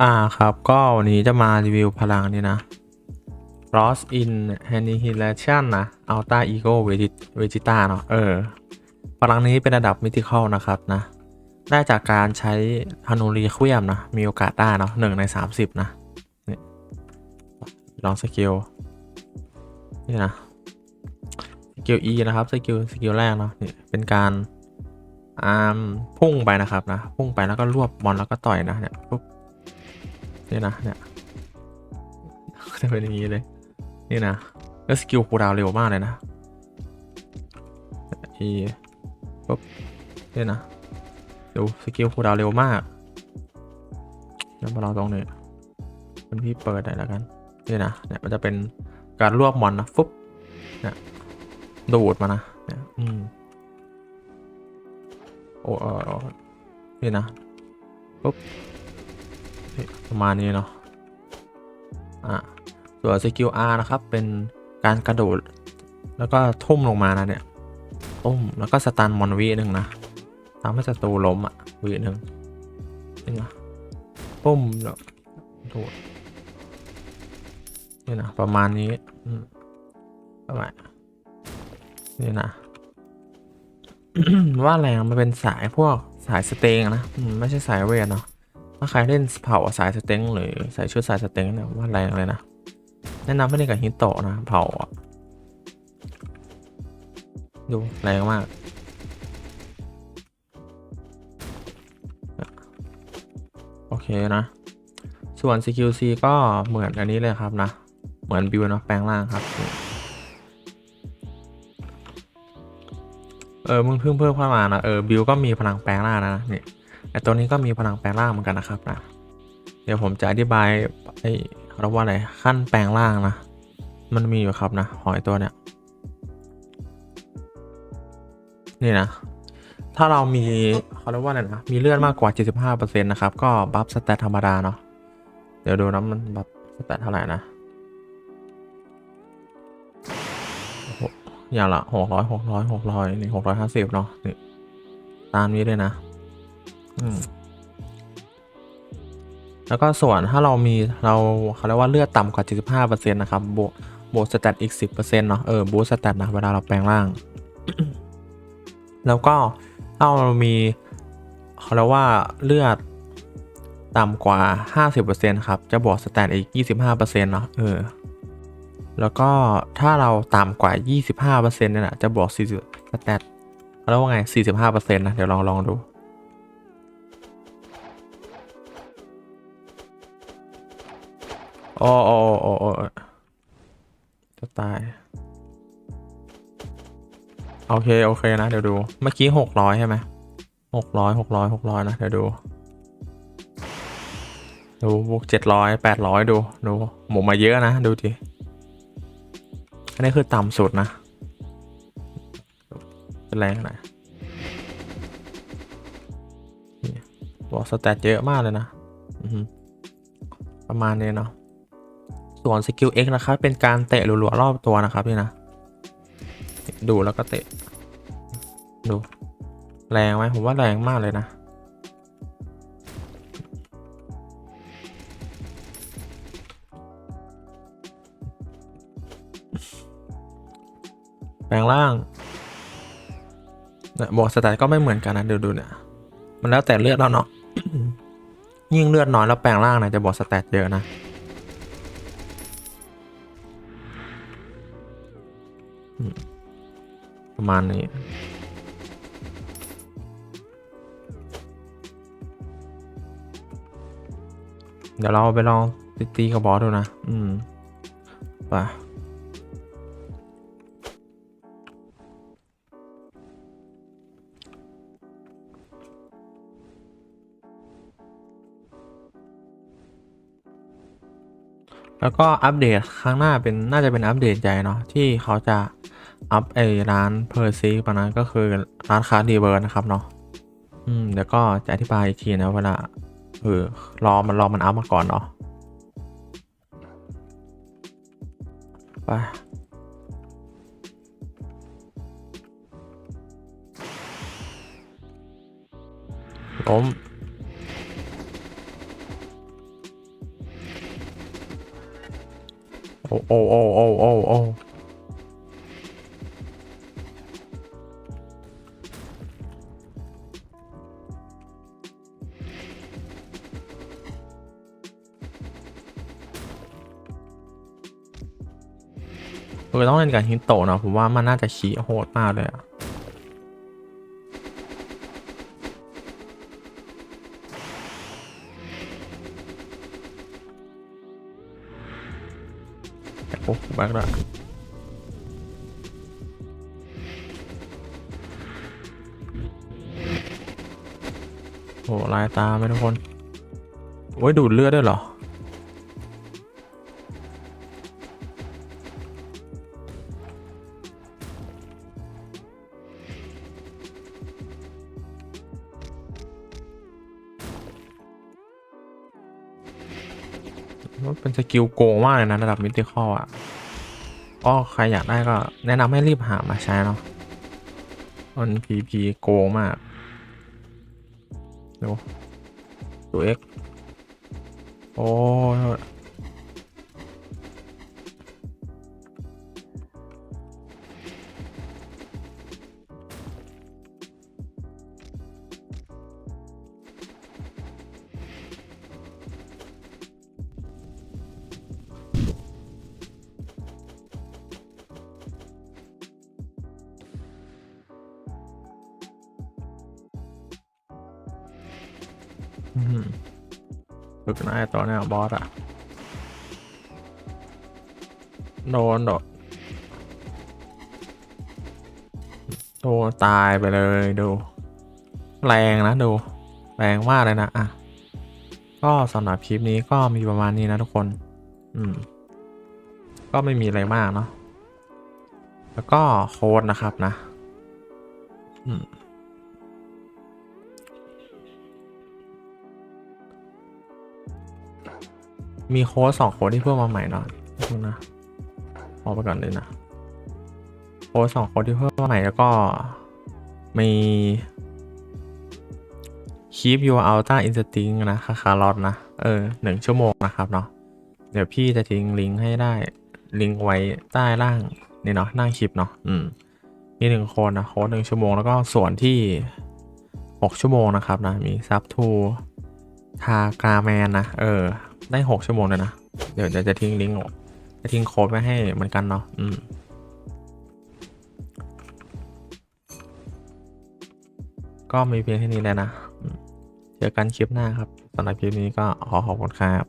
อ่าครับก็วันนี้จะมารีวิวพลังนี่นะ Lost in Annihilation นะ Alter Ego Vegeta- Vegeta เนาะเออ พลังนี้เป็นระดับมิติคอลนะครับนะ ได้จากการใช้ฮานูรีเควียมนะ มีโอกาสได้เนาะหนึ่งใน 30 นะนี่ลองสกิลนี่นะสกิล E นะครับสกิลสกิลแรกเนาะนี่เป็นการอ่าพุ่งไปนะครับนะ พุ่งไปแล้วก็รวบบอลแล้วก็ต่อยนะเนี่ยปุ๊บ นี่นะเนี่ยจะเป็นอย่างนี้เลย นี่นะ แล้วสกิลคูดาวเร็วมากเลยนะอีปุ๊บนี่นะ ดูสกิลคูดาวเร็วมากแล้วมาลองตรงนี้เป็นพี่เปิดได้แล้วกันนี่นะเนี่ยมันจะเป็นการรวบมอนนะฟุ๊บเนี่ยดูดมานะเนี่ยอืมโอ้เออนี่นะปุ๊บ ประมาณนี้เนาะอะส่วนสกิล R นะครับ เป็นการกระโดด แล้วก็ทุ่มลงมานะเนี่ยทุ่มแล้วก็สตันมอนวีหนึ่งนะทำให้ศัตรูล้มอะวีหนึ่งนี่นะปุ้มแล้วโดดนี่นะประมาณนี้อืมประมาณนี่นะว่าแรงมันเป็นสายพวกสายสเตงนะอืมไม่ใช่สายเวทเนาะ ถ้าใครเล่นเผาสายสเต็งหรือใส่ชุดสายสเต็งเนี่ยว่าแรงเลยนะ แนะนำให้เล่นกับฮิตโตะนะเผาดูแรงมากโอเคนะ ส่วน CQC ก็เหมือนอันนี้เลยครับนะ เหมือนบิวนะแปลงร่างครับ เออมึงเพิ่งเพิ่มเข้ามานะ เออบิวก็มีพลังแปลงร่างนะนี่ ไอตัวนี้ก็มีพลังแปลงร่างเหมือนกันนะครับนะ เดี๋ยวผมจะอธิบายไอ้เขาเรียกว่าอะไรขั้นแปลงร่างนะ มันมีอยู่ครับนะหอยตัวเนี้ยนี่นะ ถ้าเรามีเขาเรียกว่าอะไรนะ มีเลือดมากกว่า 75%นะครับ ก็บัฟสแตทธรรมดาเนาะ เดี๋ยวดูนะมันบัฟสแตทเท่าไหร่นะโอ้โหอย่างละหกร้อยหกร้อยหกร้อยนี่หกร้อยห้าสิบเนาะนี่ตามนี้เลยนะ แล้วก็ส่วนถ้าเรามีเราเขาเรียกว่าเลือดต่ำกว่า 75%นะครับบวกบวกสแตทอีก 10%เนาะเออบูสแตทนะเวลาเราแปลงร่าง แล้วก็ถ้าเรามีเขาเรียกว่าเลือดต่ำกว่า 50%ครับ จะบวกสแตทอีก 25%เนาะเออแล้วก็ถ้าเราต่ำกว่า 25%เนี่ยนะจะบวก40สแตทเขาเรียกว่าไง 45%นะเดี๋ยวลองลองดู โอ้โอ้โอ้โอ้จะตาย โอเค โอเคนะ เดี๋ยวดู เมื่อกี้หกร้อยใช่ไหมหกร้อยหกร้อยหกร้อยนะ เดี๋ยวดู ดูบวกเจ็ดร้อยแปดร้อยดู ดู หมูมาเยอะนะ ดูดิอันนี้คือต่ำสุดนะ เป็นแรงหน่อยนี่บอกสแตทเยอะมากเลยนะ ประมาณนี้เนาะ ส่วนสกิล X นะครับ เป็นการเตะรัวๆรอบตัวนะครับนี่นะ ดูแล้วก็เตะ ดู แรงไหมผมว่าแรงมากเลยนะ แปลงร่างเนี่ยบอกสแตทก็ไม่เหมือนกันนะเดี๋ยวดูเนี่ย มันแล้วแต่เลือดเราเนาะยิ่งเลือดน้อยแล้วแปลงร่างเนี่ยจะบอกสแตทเยอะนะ ประมาณนี้ เดี๋ยวเราไปลองตีตีกับบอสดูนะ อืมไปแล้วก็อัปเดตครั้งหน้าเป็นน่าจะเป็นอัปเดตใหญ่เนาะที่เขาจะ อัพไอร้านเพอร์ซีปะนะก็คือร้านค้าดีเบิร์นะครับเนาะอืมเดี๋ยวก็จะอธิบายอีกทีนะเวลาเออรอมันรอมันอัพมาก่อนเนาะไปล้มโอ้โอ้โอ้โอ้โอ้ อ้เออต้องเล่นกับฮินโตะเนาะผมว่ามันน่าจะขี่โหดมากเลยอะโอ้แบ็คด้วยโอ้ลายตาไหมทุกคน โอ้ยดูดเลือดด้วยเหรอ มันเป็นสกิลโกงมากเลยนะระดับมิติคอลอะก็ใครอยากได้ก็แนะนำให้รีบหามาใช้เนาะมันพีพีโกงมากดูตัวเอ็กโอ้ ยอื้อหือฝึกนะไอ้ตัวเนี้ยบอสอะโดนโดดโดนตายไปเลยดู แรงนะดู แรงมากเลยนะอะก็สำหรับคลิปนี้ก็มีประมาณนี้นะทุกคน อืม ก็ไม่มีอะไรมากเนาะ แล้วก็โค้ดนะครับนะ อืม มีโค้ดสองโค้ดที่เพิ่มมาใหม่เนาะดูนะออกไปก่อนเลยนะโค้ดสองโค้ดที่เพิ่มมาใหม่แล้วก็มี keep your ultra instinct นะคาคารอตนะ เออหนึ่งชั่วโมงนะครับเนาะเดี๋ยวพี่จะทิ้งลิงก์ให้ได้ลิงก์ไว้ใต้ล่างนี่เนาะหน้าคลิปเนาะอืมมีหนึ่งโค้ดนะโค้ดหนึ่งชั่วโมงแล้วก็ส่วนที่หกชั่วโมงนะครับนะ มีซับทูทากาแมนนะ เออ ได้หกชั่วโมงเลยนะ เดี๋ยวจะจะทิ้งลิงก์จะทิ้งโค้ดไว้ให้เหมือนกันเนาะอืมก็มีเพียงแค่นี้แหละนะ เจอกันคลิปหน้าครับสำหรับคลิปนี้ก็ขอขอบคุณครับ